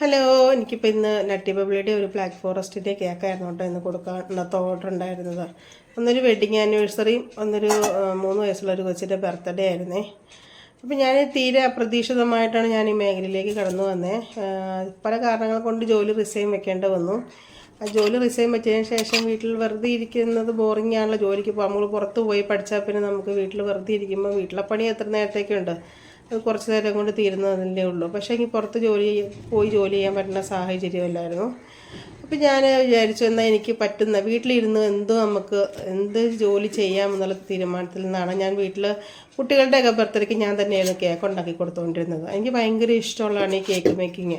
Hello എനിക്കിപ്പോൾ ഇന്ന് nutty ബബിളിയുടെ ഒരു ബ്ലാക്ക് ഫോറസ്റ്റിന്റെ കേക്കായിരുന്നു കേട്ടോ ഇന്ന് കൊടുക്കാൻ ഇന്നത്തെ ഓർഡർ ഉണ്ടായിരുന്നത്. ഒന്നൊരു വെഡിങ് ആനിവേഴ്സറി ഒന്നൊരു മൂന്ന് വയസ്സുള്ള ഒരു കൊച്ചിന്റെ ബർത്ത്ഡേ ആയിരുന്നേ. അപ്പോൾ ഞാൻ തീരെ അപ്രതീക്ഷിതമായിട്ടാണ് ഞാൻ ഈ മേഖലയിലേക്ക് കടന്നു വന്നേ. പല കാരണങ്ങൾ കൊണ്ട് ജോലി റിസൈൻ വെക്കേണ്ടി വന്നു. ആ ജോലി റിസൈൻ വെച്ചതിന് ശേഷം വീട്ടിൽ വെറുതെ ഇരിക്കുന്നത് ബോറിംഗ് ആണല്ലോ. ജോലിക്ക് പോകുമ്പോൾ പുറത്ത് പോയി പഠിച്ചാൽ പിന്നെ നമുക്ക് വീട്ടിൽ വെറുതെ ഇരിക്കുമ്പോൾ വീട്ടിലെ പണി എത്ര നേരത്തേക്കുണ്ട്? കുറച്ച് നേരം കൊണ്ട് തീരുന്നതല്ലേ ഉള്ളൂ. പക്ഷേ എനിക്ക് പുറത്ത് ജോലി പോയി ജോലി ചെയ്യാൻ പറ്റുന്ന സാഹചര്യമല്ലായിരുന്നു അപ്പോൾ ഞാൻ വിചാരിച്ചു എന്നാൽ എനിക്ക് പറ്റുന്ന വീട്ടിലിരുന്ന് എന്ത് നമുക്ക് എന്ത് ജോലി ചെയ്യാമെന്നുള്ള തീരുമാനത്തിൽ നിന്നാണ് ഞാൻ വീട്ടിൽ കുട്ടികളുടെയൊക്കെ ബർത്ത്ഡേക്ക് ഞാൻ തന്നെയായിരുന്നു കേക്ക് ഉണ്ടാക്കി കൊടുത്തുകൊണ്ടിരുന്നത് എനിക്ക് ഭയങ്കര ഇഷ്ടമുള്ളതാണ് ഈ കേക്ക് മേക്കിങ്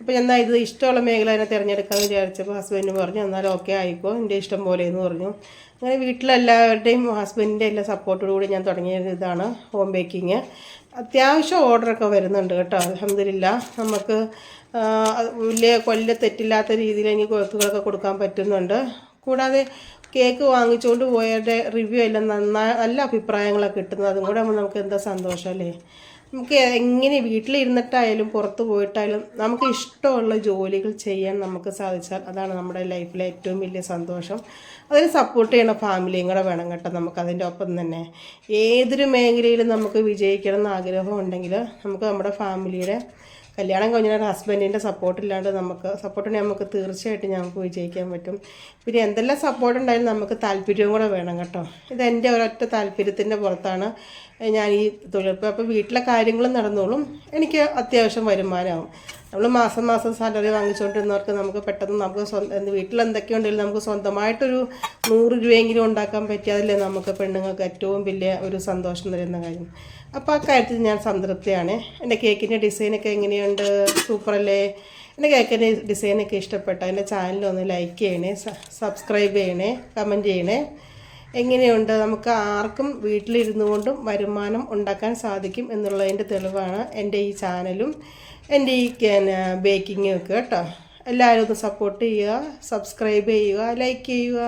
അപ്പോൾ എന്നാൽ ഇത് ഇഷ്ടമുള്ള മേഖല തന്നെ തിരഞ്ഞെടുക്കാമെന്ന് വിചാരിച്ചപ്പോൾ ഹസ്ബൻഡ് പറഞ്ഞു എന്നാൽ ഓക്കെ ആയിക്കോ എന്റെ ഇഷ്ടം പോലെ എന്ന് പറഞ്ഞു. അങ്ങനെ വീട്ടിലെല്ലാവരുടെയും ഹസ്ബൻഡിന്റെ എല്ലാ സപ്പോർട്ടോടുകൂടി ഞാൻ തുടങ്ങിയ ഇതാണ് ഹോം ബേക്കിങ് അത്യാവശ്യം ഓർഡറൊക്കെ വരുന്നുണ്ട് കേട്ടോ. അലഹമില്ല നമുക്ക് വലിയ കൊല്ല തെറ്റില്ലാത്ത രീതിയിൽ എനിക്ക് കേക്കുകളൊക്കെ കൊടുക്കാൻ പറ്റുന്നുണ്ട്. കൂടാതെ കേക്ക് വാങ്ങിച്ചുകൊണ്ട് പോയവരുടെ റിവ്യൂ എല്ലാം നന്നായി നല്ല അഭിപ്രായങ്ങളൊക്കെ കിട്ടുന്നത്. അതും കൂടെ നമുക്ക് എന്താ സന്തോഷമല്ലേ നമുക്ക് എങ്ങനെ വീട്ടിലിരുന്നിട്ടായാലും പുറത്ത് പോയിട്ടായാലും നമുക്ക് ഇഷ്ടമുള്ള ജോലികൾ ചെയ്യാൻ നമുക്ക് സാധിച്ചാൽ അതാണ് നമ്മുടെ ലൈഫിലെ ഏറ്റവും വലിയ സന്തോഷം. അതിന് സപ്പോർട്ട് ചെയ്യണ ഫാമിലിയും കൂടെ വേണം കേട്ടോ നമുക്ക് അതിന്റെ ഒപ്പം തന്നെ. ഏതൊരു മേഖലയിലും നമുക്ക് വിജയിക്കണം എന്ന് ആഗ്രഹം ഉണ്ടെങ്കിൽ നമുക്ക് നമ്മുടെ ഫാമിലിയുടെ കല്യാണം കഴിഞ്ഞാൽ ഹസ്ബൻഡിന്റെ സപ്പോർട്ടില്ലാണ്ട് നമുക്ക് സപ്പോർട്ടുണ്ടെങ്കിൽ നമുക്ക് തീർച്ചയായിട്ടും ഞങ്ങൾക്ക് വിജയിക്കാൻ പറ്റും. പിന്നെ എന്തെല്ലാം സപ്പോർട്ട് ഉണ്ടായാലും നമുക്ക് താല്പര്യവും കൂടെ വേണം കേട്ടോ. ഇത് എന്റെ ഒരൊറ്റ താല്പര്യത്തിന്റെ പുറത്താണ്. ഞാൻ ഈ തൊഴിൽ അപ്പോൾ വീട്ടിലെ കാര്യങ്ങളും നടന്നോളും. എനിക്ക് അത്യാവശ്യം വരുമാനമാവും. നമ്മൾ മാസം മാസം സാലറി വാങ്ങിച്ചുകൊണ്ടിരുന്നവർക്ക് നമുക്ക് പെട്ടെന്ന് നമുക്ക് സ്വന്തം വീട്ടിൽ എന്തൊക്കെ എന്തൊക്കെയുണ്ടെങ്കിലും നമുക്ക് സ്വന്തമായിട്ടൊരു നൂറ് രൂപയെങ്കിലും ഉണ്ടാക്കാൻ പറ്റിയതല്ലേ നമുക്ക് പെണ്ണുങ്ങൾക്ക് ഏറ്റവും വലിയ ഒരു സന്തോഷം തരുന്ന കാര്യം. അപ്പോൾ ആ കാര്യത്തിൽ ഞാൻ സംതൃപ്തിയാണ്. എന്റെ കേക്കിന്റെ ഡിസൈനൊക്കെ എങ്ങനെയുണ്ട്? സൂപ്പറല്ലേ എന്റെ കേക്കിന്റെ ഡിസൈനൊക്കെ ഇഷ്ടപ്പെട്ട എന്റെ ചാനലൊന്ന് ലൈക്ക് ചെയ്യണേ സബ്സ്ക്രൈബ് ചെയ്യണേ കമന്റ് ചെയ്യണേ. എങ്ങനെയുണ്ട്? നമുക്ക് ആർക്കും വീട്ടിലിരുന്നു കൊണ്ടും വരുമാനം ഉണ്ടാക്കാൻ സാധിക്കും എന്നുള്ളതിന്റെ തെളിവാണ് എന്റെ ഈ ചാനലും എന്റെ ഈ ബേക്കിങ്ങും ഒക്കെ കേട്ടോ. എല്ലാവരും ഒന്ന് സപ്പോർട്ട് ചെയ്യുക സബ്സ്ക്രൈബ് ചെയ്യുക ലൈക്ക് ചെയ്യുക.